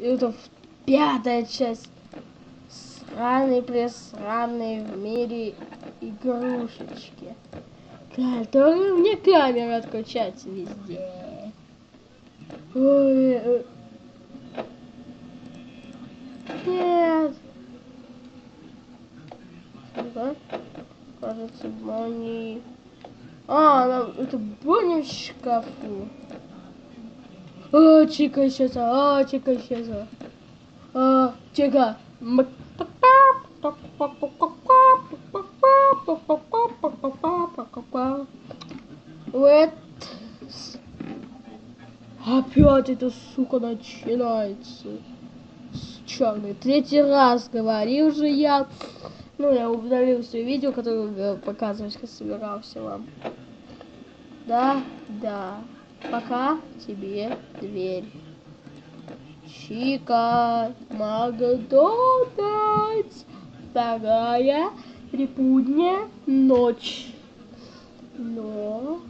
Это пятая часть. Сраные пресраные в мире игрушечки. Которые мне камера отключается везде. Ой, э. Нет. Да? Кажется, Бонни... А, она- это Бонни в шкафу. А, Чика исчезла, а, Чика исчезла. А, Чика. Вот. Опять это, сука, начинается. Черный. Третий раз говорил же я. Ну, я удалил все видео, которое э, показывать собирался вам. Да, да. Пока тебе дверь. Чика, Макдональдс, вторая трипудня ночь. Но...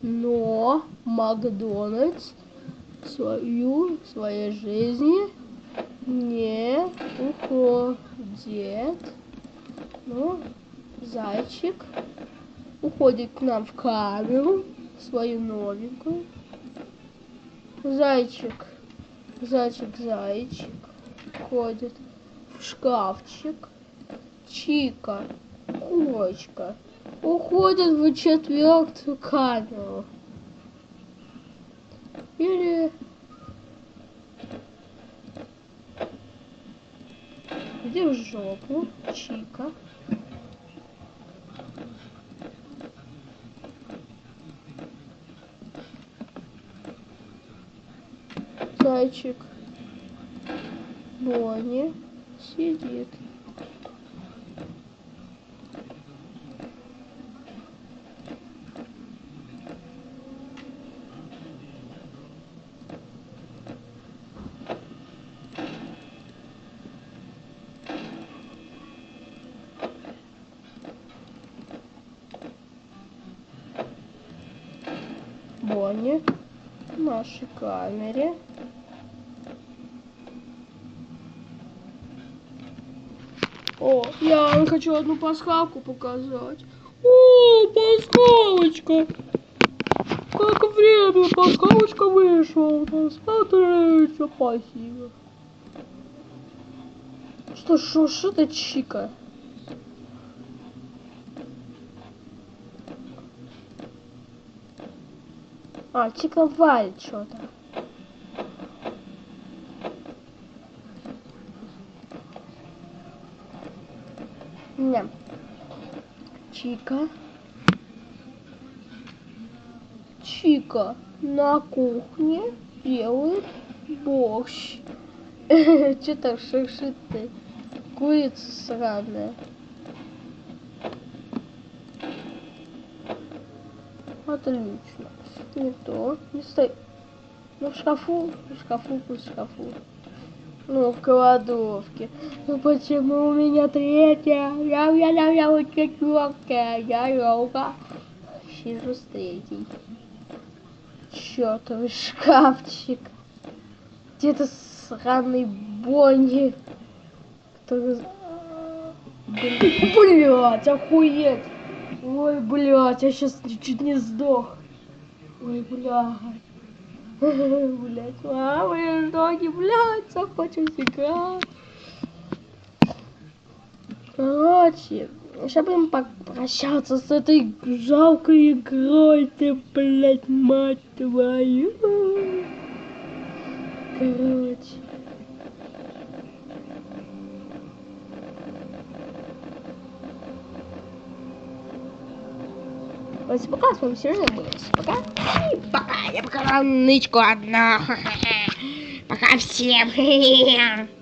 Но Макдональдс свою, своей жизни не уходит. Ну, зайчик уходит к нам в камеру, свою новенькую. Зайчик, зайчик, зайчик ходит в шкафчик. Чика, курочка уходит в четвертую камеру. Или Иди жопу, Чика. Зайчик. Бонни сидит. Бонни в нашей камере. О, я вам хочу одну пасхалку показать. О, пасхалочка! Как время, пасхалочка вышла. Смотрите, спасибо. Что, что, что это чика? А, чика валит что-то. Не. Чика. Чика на кухне делает борщ. Че так шуршит ты? Курица сраная. Отлично. Не то. Не стой. Ну, в шкафу, в шкафу, в шкафу. Ну, в кладовке. Ну, почему у меня третья? Я, я, я, я вот четвертая. Я Лёга. Сижу с третьей. Чёртовый шкафчик. Где-то сраный Бонни. Который... Блять, охуеть. Ой, блядь, я сейчас чуть не сдох. Ой, блядь. Блядь, мама, я ноги, блядь, захочусь играть. Короче, сейчас будем попрощаться с этой жалкой игрой, ты, блядь, мать твою. Короче. Вот пока с вами Сережа был. Пока. Пока. Я покажу нычку одну. Пока всем.